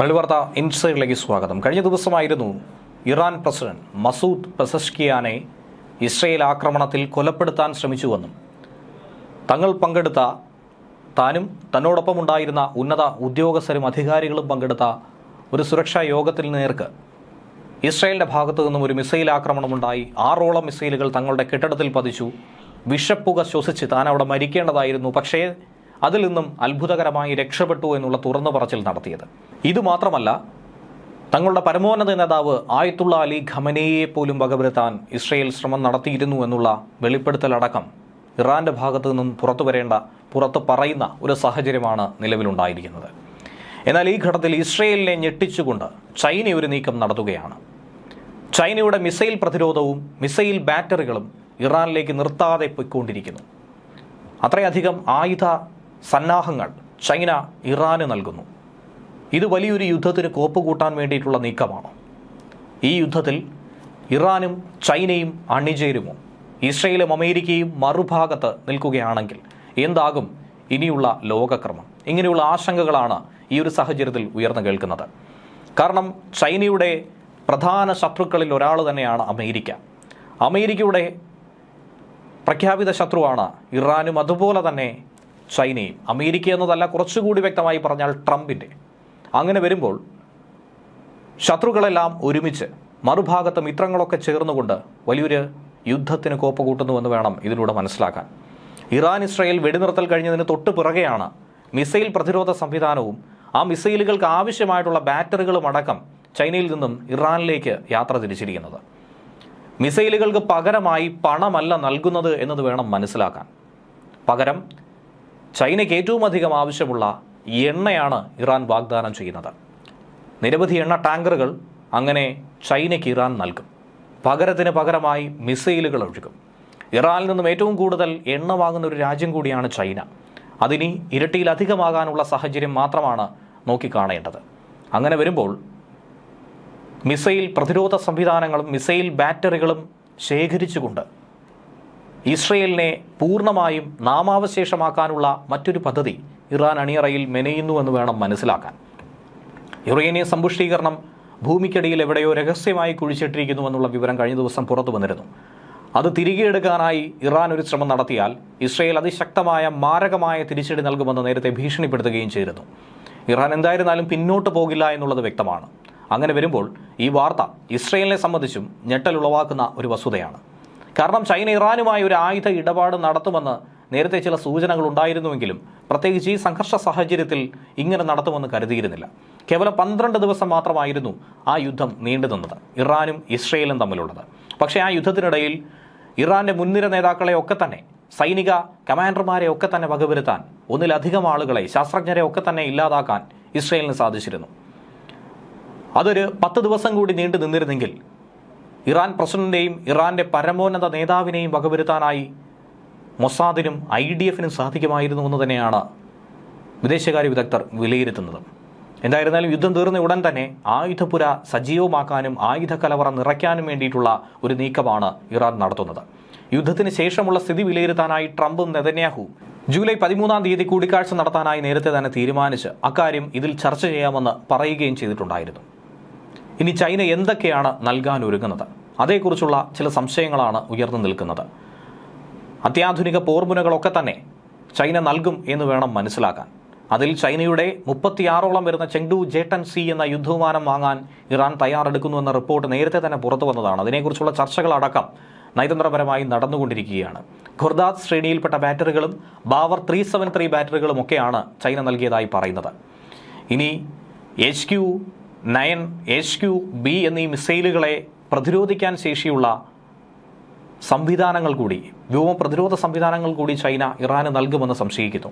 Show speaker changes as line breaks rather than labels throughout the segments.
മലയാളി വാർത്ത ഇൻസൈഡിലേക്ക് സ്വാഗതം. കഴിഞ്ഞ ദിവസമായിരുന്നു ഇറാൻ പ്രസിഡന്റ് മസൂദ് പെസഷ്കിയാനെ ഇസ്രയേൽ ആക്രമണത്തിൽ കൊലപ്പെടുത്താൻ ശ്രമിച്ചുവെന്നും തങ്ങൾ പങ്കെടുത്ത താനും തന്നോടൊപ്പം ഉണ്ടായിരുന്ന ഉന്നത ഉദ്യോഗസ്ഥരും അധികാരികളും പങ്കെടുത്ത ഒരു സുരക്ഷാ യോഗത്തിൽ നേർക്ക് ഇസ്രയേലിന്റെ ഭാഗത്തു നിന്നും ഒരു മിസൈൽ ആക്രമണമുണ്ടായി. ആറോളം മിസൈലുകൾ തങ്ങളുടെ കെട്ടിടത്തിൽ പതിച്ചു. വിഷപ്പുക ശ്വസിച്ച് താൻ അവിടെ മരിക്കേണ്ടതായിരുന്നു. പക്ഷേ അതിൽ നിന്നും അത്ഭുതകരമായി രക്ഷപ്പെട്ടു എന്നുള്ള തുറന്നു പറച്ചിൽ നടത്തിയത്. ഇതുമാത്രമല്ല തങ്ങളുടെ പരമോന്നത നേതാവ് ആയത്തുള്ള അലി ഖമനയെ പോലും വകവരുത്താൻ ഇസ്രയേൽ ശ്രമം നടത്തിയിരുന്നു എന്നുള്ള വെളിപ്പെടുത്തലടക്കം ഇറാന്റെ ഭാഗത്തു നിന്നും പുറത്തു വരേണ്ട പുറത്ത് പറയുന്ന ഒരു സാഹചര്യമാണ് നിലവിലുണ്ടായിരിക്കുന്നത്. എന്നാൽ ഈ ഘട്ടത്തിൽ ഇസ്രയേലിനെ ഞെട്ടിച്ചുകൊണ്ട് ചൈന ഒരു നീക്കം നടത്തുകയാണ്. ചൈനയുടെ മിസൈൽ പ്രതിരോധവും മിസൈൽ ബാറ്ററികളും ഇറാനിലേക്ക് നിർത്താതെ പൊയ്ക്കൊണ്ടിരിക്കുന്നു. അത്രയധികം ആയുധ സന്നാഹങ്ങൾ ചൈന ഇറാന് നൽകുന്നു. ഇത് വലിയൊരു യുദ്ധത്തിന് കോപ്പ് കൂട്ടാൻ വേണ്ടിയിട്ടുള്ള നീക്കമാണ്. ഈ യുദ്ധത്തിൽ ഇറാനും ചൈനയും അണിചേരുമോ? ഇസ്രയേലും അമേരിക്കയും മറുഭാഗത്ത് നിൽക്കുകയാണെങ്കിൽ എന്താകും ഇനിയുള്ള ലോകക്രമം? ഇങ്ങനെയുള്ള ആശങ്കകളാണ് ഈ ഒരു സാഹചര്യത്തിൽ ഉയർന്നു കേൾക്കുന്നത്. കാരണം ചൈനയുടെ പ്രധാന ശത്രുക്കളിൽ ഒരാൾ തന്നെയാണ് അമേരിക്ക. അമേരിക്കയുടെ പ്രഖ്യാപിത ശത്രുവാണ് ഇറാനും. അതുപോലെ തന്നെ ചൈനയും അമേരിക്ക എന്നതല്ല കുറച്ചുകൂടി വ്യക്തമായി പറഞ്ഞാൽ ട്രംപിന്റെ അങ്ങനെ വരുമ്പോൾ ശത്രുക്കളെല്ലാം ഒരുമിച്ച് മറുഭാഗത്ത് മിത്രങ്ങളൊക്കെ ചേർന്നുകൊണ്ട് വലിയൊരു യുദ്ധത്തിന് കോപ്പ് കൂട്ടുന്നുവെന്ന് വേണം ഇതിലൂടെ മനസ്സിലാക്കാൻ. ഇറാൻ ഇസ്രയേൽ വെടിനിർത്തൽ കഴിഞ്ഞതിന് തൊട്ട് പിറകെയാണ് മിസൈൽ പ്രതിരോധ സംവിധാനവും ആ മിസൈലുകൾക്ക് ആവശ്യമായിട്ടുള്ള ബാറ്ററികളും അടക്കം ചൈനയിൽ നിന്നും ഇറാനിലേക്ക് യാത്ര തിരിച്ചിരിക്കുന്നത്. മിസൈലുകൾക്ക് പകരമായി പണമല്ല നൽകുന്നത് എന്നത് വേണം മനസ്സിലാക്കാൻ. പകരം ചൈനയ്ക്ക് ഏറ്റവും അധികം ആവശ്യമുള്ള എണ്ണയാണ് ഇറാൻ വാഗ്ദാനം ചെയ്യുന്നത്. നിരവധി എണ്ണ ടാങ്കറുകൾ അങ്ങനെ ചൈനയ്ക്ക് ഇറാൻ നൽകും. പകരത്തിന് പകരമായി മിസൈലുകൾ ഒഴുകും. ഇറാനിൽ നിന്നും ഏറ്റവും കൂടുതൽ എണ്ണ വാങ്ങുന്ന ഒരു രാജ്യം കൂടിയാണ് ചൈന. അതിനി ഇരട്ടിയിലധികമാകാനുള്ള സാഹചര്യം മാത്രമാണ് നോക്കിക്കാണേണ്ടത്. അങ്ങനെ വരുമ്പോൾ മിസൈൽ പ്രതിരോധ സംവിധാനങ്ങളും മിസൈൽ ബാറ്ററികളും ശേഖരിച്ചുകൊണ്ട് ഇസ്രയേലിനെ പൂർണമായും നാമാവശേഷമാക്കാനുള്ള മറ്റൊരു പദ്ധതി ഇറാൻ അണിയറയിൽ മെനയുന്നുവെന്ന് വേണം മനസ്സിലാക്കാൻ. യുറേനിയം സമ്പുഷ്ടീകരണം ഭൂമിക്കടിയിൽ എവിടെയോ രഹസ്യമായി കുഴിച്ചിട്ടിരിക്കുന്നുവെന്നുള്ള വിവരം കഴിഞ്ഞ ദിവസം പുറത്തു വന്നിരുന്നു. അത് തിരികെ എടുക്കാനായി ഇറാൻ ഒരു ശ്രമം നടത്തിയാൽ ഇസ്രയേൽ അതിശക്തമായ മാരകമായ തിരിച്ചടി നൽകുമെന്ന് നേരത്തെ ഭീഷണിപ്പെടുത്തുകയും ചെയ്തിരുന്നു. ഇറാൻ എന്തായിരുന്നാലും പിന്നോട്ട് പോകില്ല എന്നുള്ളത് വ്യക്തമാണ്. അങ്ങനെ വരുമ്പോൾ ഈ വാർത്ത ഇസ്രയേലിനെ സംബന്ധിച്ചും ഞെട്ടലുളവാക്കുന്ന ഒരു വസ്തുതയാണ്. കാരണം ചൈന ഇറാനുമായി ഒരു ആയുധ ഇടപാട് നടത്തുമെന്ന് നേരത്തെ ചില സൂചനകൾ ഉണ്ടായിരുന്നുവെങ്കിലും പ്രത്യേകിച്ച് ഈ സംഘർഷ സാഹചര്യത്തിൽ ഇങ്ങനെ നടത്തുമെന്ന് കരുതിയിരുന്നില്ല. കേവലം പന്ത്രണ്ട് ദിവസം മാത്രമായിരുന്നു ആ യുദ്ധം നീണ്ടു നിന്നത്. ഇറാനും ഇസ്രയേലും തമ്മിലുള്ളത്. പക്ഷേ ആ യുദ്ധത്തിനിടയിൽ ഇറാന്റെ മുൻനിര നേതാക്കളെ ഒക്കെ തന്നെ സൈനിക കമാൻഡർമാരെ ഒക്കെ തന്നെ വകവരുത്താൻ ഒന്നിലധികം ആളുകളെ ശാസ്ത്രജ്ഞരെ ഒക്കെ തന്നെ ഇല്ലാതാക്കാൻ ഇസ്രയേലിന് സാധിച്ചിരുന്നു. അതൊരു പത്ത് ദിവസം കൂടി നീണ്ടു നിന്നിരുന്നെങ്കിൽ ഇറാൻ പ്രസിഡന്റിനെയും ഇറാന്റെ പരമോന്നത നേതാവിനെയും വകവരുത്താനായി മൊസാദിനും ഐ ഡി എഫിനും സാധിക്കുമായിരുന്നു എന്ന് തന്നെയാണ് വിദേശകാര്യ വിദഗ്ധർ വിലയിരുത്തുന്നത്. എന്തായിരുന്നാലും യുദ്ധം തീർന്ന ഉടൻ തന്നെ ആയുധപുര സജീവമാക്കാനും ആയുധ കലവറ നിറയ്ക്കാനും വേണ്ടിയിട്ടുള്ള ഒരു നീക്കമാണ് ഇറാൻ നടത്തുന്നത്. യുദ്ധത്തിന് ശേഷമുള്ള സ്ഥിതി വിലയിരുത്താനായി ട്രംപും നെതന്യാഹു ജൂലൈ പതിമൂന്നാം തീയതി കൂടിക്കാഴ്ച നടത്താനായി നേരത്തെ തന്നെ തീരുമാനിച്ച് അക്കാര്യം ഇതിൽ ചർച്ച ചെയ്യാമെന്ന് പറയുകയും ചെയ്തിട്ടുണ്ടായിരുന്നു. ഇനി ചൈന എന്തൊക്കെയാണ് നൽകാൻ ഒരുങ്ങുന്നത്? അതേക്കുറിച്ചുള്ള ചില സംശയങ്ങളാണ് ഉയർന്നു നിൽക്കുന്നത്. അത്യാധുനിക പോർമുനകളൊക്കെ തന്നെ ചൈന നൽകും എന്ന് വേണം മനസ്സിലാക്കാൻ. അതിൽ ചൈനയുടെ മുപ്പത്തിയാറോളം വരുന്ന ചെങ്ഡു ജേട്ടൻ സി എന്ന യുദ്ധവിമാനം വാങ്ങാൻ ഇറാൻ തയ്യാറെടുക്കുന്നു എന്ന റിപ്പോർട്ട് നേരത്തെ തന്നെ പുറത്തു വന്നതാണ്. അതിനെക്കുറിച്ചുള്ള ചർച്ചകളടക്കം നയതന്ത്രപരമായി നടന്നുകൊണ്ടിരിക്കുകയാണ്. ഖുർദാദ് ശ്രേണിയിൽപ്പെട്ട ബാറ്ററികളും ബാവർ ത്രീ സെവൻ ത്രീ ബാറ്ററികളുമൊക്കെയാണ് ചൈന നൽകിയതായി പറയുന്നത്. ഇനി H Q nine H Q B എന്നീ മിസൈലുകളെ പ്രതിരോധിക്കാൻ ശേഷിയുള്ള സംവിധാനങ്ങൾ കൂടി വ്യോമ പ്രതിരോധ സംവിധാനങ്ങൾ കൂടി ചൈന ഇറാന് നൽകുമെന്ന് സംശയിക്കുന്നു.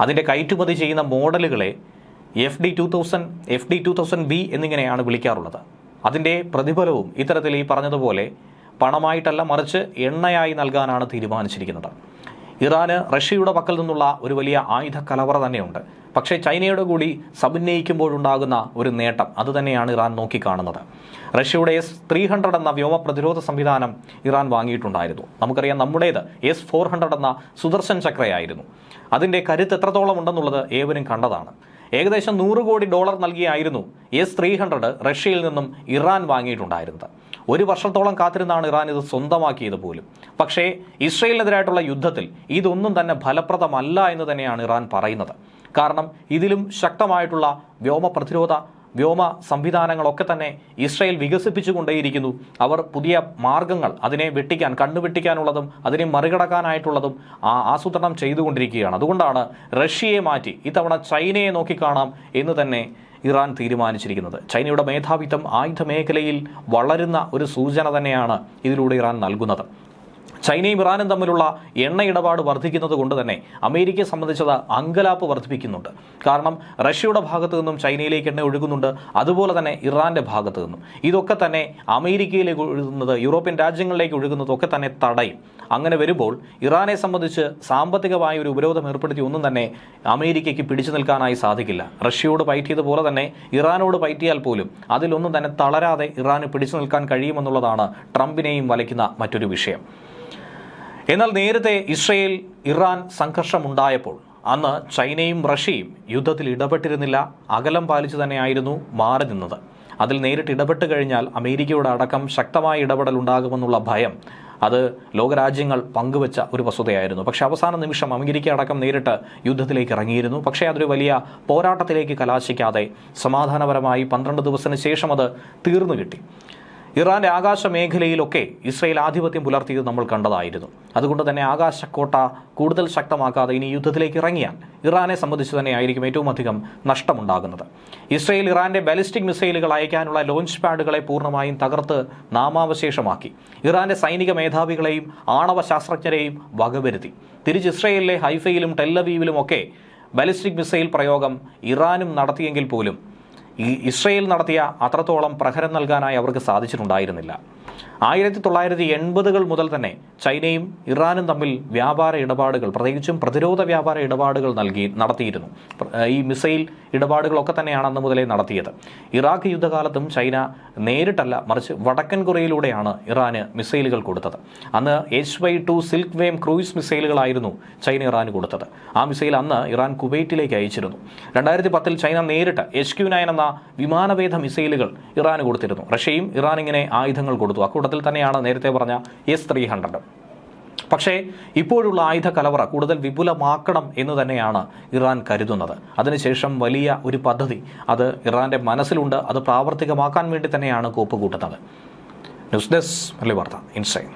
അതിന്റെ കയറ്റുമതി ചെയ്യുന്ന മോഡലുകളെ F D two thousand F D two thousand B എന്നിങ്ങനെയാണ് വിളിക്കാറുള്ളത്. അതിന്റെ പ്രതിഫലവും ഇത്തരത്തിൽ ഈ പറഞ്ഞതുപോലെ പണമായിട്ടല്ല മറിച്ച് എണ്ണയായി നൽകാനാണ് തീരുമാനിച്ചിരിക്കുന്നത്. ഇറാന് റഷ്യയുടെ പക്കൽ നിന്നുള്ള ഒരു വലിയ ആയുധ കലവറ തന്നെയുണ്ട്. പക്ഷേ ചൈനയുടെ കൂടി സമുന്നയിക്കുമ്പോഴുണ്ടാകുന്ന ഒരു നേട്ടം അത് തന്നെയാണ് ഇറാൻ നോക്കിക്കാണുന്നത്. റഷ്യയുടെ എസ് ത്രീ ഹൺഡ്രഡ് എന്ന വ്യോമ പ്രതിരോധ സംവിധാനം ഇറാൻ വാങ്ങിയിട്ടുണ്ടായിരുന്നു. നമുക്കറിയാം നമ്മുടേത് എസ് ഫോർ ഹൺഡ്രഡ് എന്ന സുദർശൻ ചക്രയായിരുന്നു. അതിന്റെ കരുത്ത് എത്രത്തോളം ഉണ്ടെന്നുള്ളത് ഏവരും കണ്ടതാണ്. ഏകദേശം നൂറ് കോടി ഡോളർ നൽകിയായിരുന്നു എസ് ത്രീ ഹൺഡ്രഡ് റഷ്യയിൽ നിന്നും ഇറാൻ വാങ്ങിയിട്ടുണ്ടായിരുന്നത്. ഒരു വർഷത്തോളം കാത്തിരുന്നാണ് ഇറാൻ ഇത് സ്വന്തമാക്കിയത് പോലും. പക്ഷേ ഇസ്രയേലിനെതിരായിട്ടുള്ള യുദ്ധത്തിൽ ഇതൊന്നും തന്നെ ഫലപ്രദമല്ല എന്ന് തന്നെയാണ് ഇറാൻ പറയുന്നത്. കാരണം ഇതിലും ശക്തമായിട്ടുള്ള വ്യോമ പ്രതിരോധ വ്യോമ സംവിധാനങ്ങളൊക്കെ തന്നെ ഇസ്രയേൽ വികസിപ്പിച്ചുകൊണ്ടേയിരിക്കുന്നു. അവർ പുതിയ മാർഗങ്ങൾ അതിനെ വെട്ടിക്കാൻ കണ്ണു വെട്ടിക്കാനുള്ളതും അതിനെ മറികടക്കാനായിട്ടുള്ളതും ആസൂത്രണം ചെയ്തുകൊണ്ടിരിക്കുകയാണ്. അതുകൊണ്ടാണ് റഷ്യയെ മാറ്റി ഇത്തവണ ചൈനയെ നോക്കിക്കാണാം എന്ന് തന്നെ ഇറാൻ തീരുമാനിച്ചിരിക്കുന്നത്. ചൈനയുടെ മേധാവിത്വം ആയുധ മേഖലയിൽ വളരുന്ന ഒരു സൂചന തന്നെയാണ് ഇതിലൂടെ ഇറാൻ നൽകുന്നത്. ചൈനയും ഇറാനും തമ്മിലുള്ള എണ്ണ ഇടപാട് വർദ്ധിക്കുന്നത് കൊണ്ട് തന്നെ അമേരിക്കയെ സംബന്ധിച്ചത് അങ്കലാപ്പ് വർദ്ധിപ്പിക്കുന്നുണ്ട്. കാരണം റഷ്യയുടെ ഭാഗത്തു നിന്നും ചൈനയിലേക്ക് എണ്ണ ഒഴുകുന്നുണ്ട്. അതുപോലെ തന്നെ ഇറാന്റെ ഭാഗത്തു നിന്നും. ഇതൊക്കെ തന്നെ അമേരിക്കയിലേക്ക് ഒഴുകുന്നത് യൂറോപ്യൻ രാജ്യങ്ങളിലേക്ക് ഒഴുകുന്നതൊക്കെ തന്നെ തടയും. അങ്ങനെ വരുമ്പോൾ ഇറാനെ സംബന്ധിച്ച് സാമ്പത്തികമായ ഒരു ഉപരോധം ഏർപ്പെടുത്തി ഒന്നും തന്നെ അമേരിക്കയ്ക്ക് പിടിച്ചു നിൽക്കാനായി സാധിക്കില്ല. റഷ്യയോട് പയറ്റിയതുപോലെ തന്നെ ഇറാനോട് പയറ്റിയാൽ പോലും അതിലൊന്നും തന്നെ തളരാതെ ഇറാന് പിടിച്ചു നിൽക്കാൻ കഴിയുമെന്നുള്ളതാണ് ട്രംപിനെയും വലയ്ക്കുന്ന മറ്റൊരു വിഷയം. എന്നാൽ നേരത്തെ ഇസ്രയേൽ ഇറാൻ സംഘർഷമുണ്ടായപ്പോൾ അന്ന് ചൈനയും റഷ്യയും യുദ്ധത്തിൽ ഇടപെട്ടിരുന്നില്ല. അകലം പാലിച്ചു തന്നെയായിരുന്നു മാറി നിന്നത്. അതിൽ നേരിട്ട് ഇടപെട്ട് കഴിഞ്ഞാൽ അമേരിക്കയുടെ അടക്കം ശക്തമായ ഇടപെടൽ ഉണ്ടാകുമെന്നുള്ള ഭയം അത് ലോകരാജ്യങ്ങൾ പങ്കുവച്ച ഒരു വസ്തുതയായിരുന്നു. പക്ഷെ അവസാന നിമിഷം അമേരിക്ക അടക്കം നേരിട്ട് യുദ്ധത്തിലേക്ക് ഇറങ്ങിയിരുന്നു. പക്ഷേ അതൊരു വലിയ പോരാട്ടത്തിലേക്ക് കലാശിക്കാതെ സമാധാനപരമായി പന്ത്രണ്ട് ദിവസത്തിന് ശേഷം അത് തീർന്നു കിട്ടി. ഇറാന്റെ ആകാശ മേഖലയിലൊക്കെ ഇസ്രയേൽ ആധിപത്യം പുലർത്തിയത് നമ്മൾ കണ്ടതായിരുന്നു. അതുകൊണ്ട് തന്നെ ആകാശക്കോട്ട കൂടുതൽ ശക്തമാക്കാതെ ഇനി യുദ്ധത്തിലേക്ക് ഇറങ്ങിയാൽ ഇറാനെ സംബന്ധിച്ച് തന്നെ ആയിരിക്കും ഏറ്റവും അധികം നഷ്ടമുണ്ടാകുന്നത്. ഇസ്രയേൽ ഇറാന്റെ ബാലിസ്റ്റിക് മിസൈലുകൾ അയക്കാനുള്ള ലോഞ്ച് പാഡുകളെ പൂർണമായും തകർത്ത് നാമാവശേഷമാക്കി. ഇറാന്റെ സൈനിക മേധാവികളെയും ആണവ ശാസ്ത്രജ്ഞരെയും വകവരുത്തി. തിരിച്ച് ഇസ്രയേലിലെ ഹൈഫയിലും ടെല്ലവീവിലും ഒക്കെ ബാലിസ്റ്റിക് മിസൈൽ പ്രയോഗം ഇറാനും നടത്തിയെങ്കിൽ പോലും ഈ ഇസ്രയേൽ നടത്തിയ അത്രത്തോളം പ്രഹരം നൽകാനായി അവർക്ക് സാധിച്ചിട്ടുണ്ടായിരുന്നില്ല. ആയിരത്തി തൊള്ളായിരത്തി എൺപതുകൾ മുതൽ തന്നെ ചൈനയും ഇറാനും തമ്മിൽ വ്യാപാര ഇടപാടുകൾ പ്രത്യേകിച്ചും പ്രതിരോധ വ്യാപാര ഇടപാടുകൾ നൽകി നടത്തിയിരുന്നു. ഈ മിസൈൽ ഇടപാടുകളൊക്കെ തന്നെയാണ് അന്ന് മുതലേ നടത്തിയത്. ഇറാഖ് യുദ്ധകാലത്തും ചൈന നേരിട്ടല്ല മറിച്ച് വടക്കൻ കൊറിയയിലൂടെയാണ് ഇറാന് മിസൈലുകൾ കൊടുത്തത്. അന്ന് H Y two silkworm cruise മിസൈലുകളായിരുന്നു China ഇറാന് കൊടുത്തത്. ആ മിസൈൽ അന്ന് ഇറാൻ കുവൈറ്റിലേക്ക് അയച്ചിരുന്നു. രണ്ടായിരത്തി പത്തിൽ ചൈന നേരിട്ട് എച്ച് ക്യു നയൻ എന്ന വിമാനവേധ മിസൈലുകൾ ഇറാന് കൊടുത്തിരുന്നു. റഷ്യയും ഇറാൻ ഇങ്ങനെ ആയുധങ്ങൾ കൊടുത്തു. അക്കൂട്ടത്തിൽ തന്നെയാണ് നേരത്തെ പറഞ്ഞ എസ് ത്രീ ഹൺഡ്രഡ് പക്ഷേ ഇപ്പോഴുള്ള ആയുധ കലവറ കൂടുതൽ വിപുലമാക്കണം എന്ന് തന്നെയാണ് ഇറാൻ കരുതുന്നത്. അതിനുശേഷം വലിയ ഒരു പദ്ധതി. അത് ഇറാന്റെ മനസ്സിലുണ്ട്. അത് പ്രാവർത്തികമാക്കാൻ വേണ്ടി തന്നെയാണ് കോപ്പ് കൂട്ടുന്നത്. ന്യൂസ് ഡെസ്ക് വാർത്ത ഇൻസൈൻ.